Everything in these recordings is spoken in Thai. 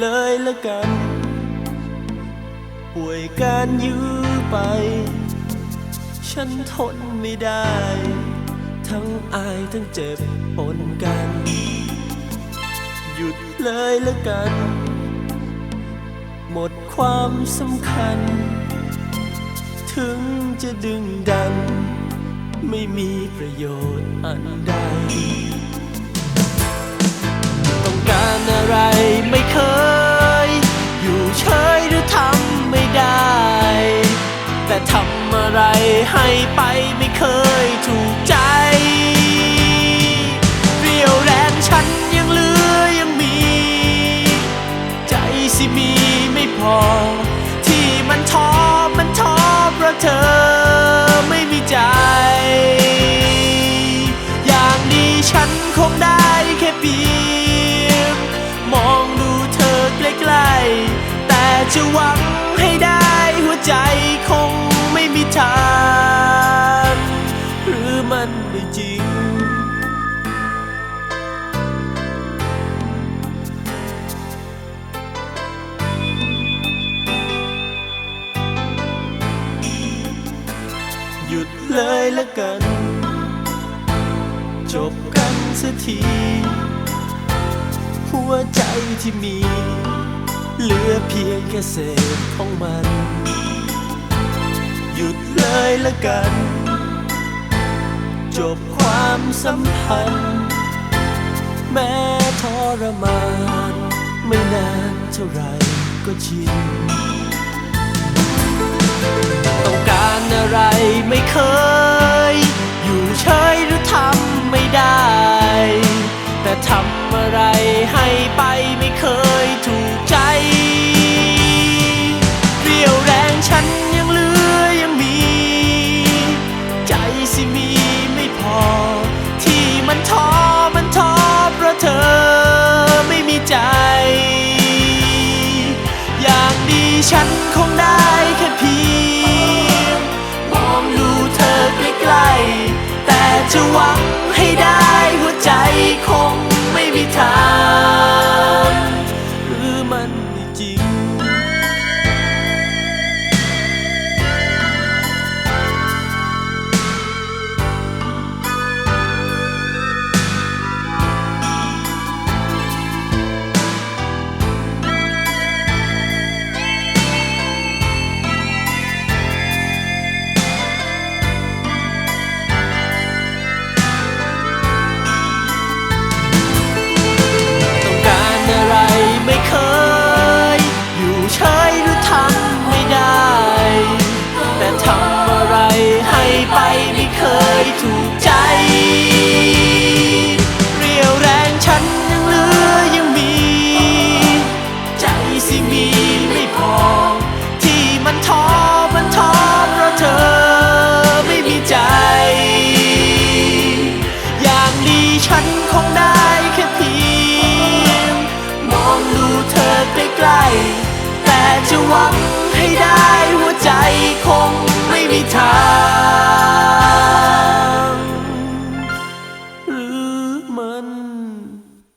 เลยละกัน ป่วยการยื้อไป ฉันทนไม่ได้ ทั้งอายทั้งเจ็บปนกัน หยุดเลยละกัน หมดความสำคัญ ถึงจะดึงดัน ไม่มีประโยชน์อันใด อะไรให้ไปไม่เคยถูกใจ เรียวแรงฉันยังเหลือยังมี ใจสิมีไม่พอ ที่มันท้อมันท้อเพราะเธอไม่มีใจ อย่างนี้ฉันคงได้แค่เพียงมองดูเธอใกล้ๆแต่จะหวังให้ได้หัวใจ หยุดเลยละกัน จบกันสักที หัวใจที่มี เหลือเพียงแค่เศษของมัน หยุดเลยละกัน จบความสัมพันธ์ แม้ทรมาน ไม่นานเท่าไหรก็ชิน ฉันคงได้แค่เพียงมองดูเธอใกล้ๆแต่จะหวัง ฉันคงได้แค่เพียง มองดูเธอไกล้ๆแต่จะหวังให้ได้หัวใจคงไม่มีทางหรือมัน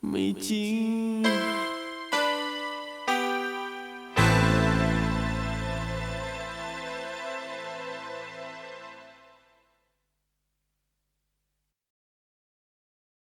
ไม่จริง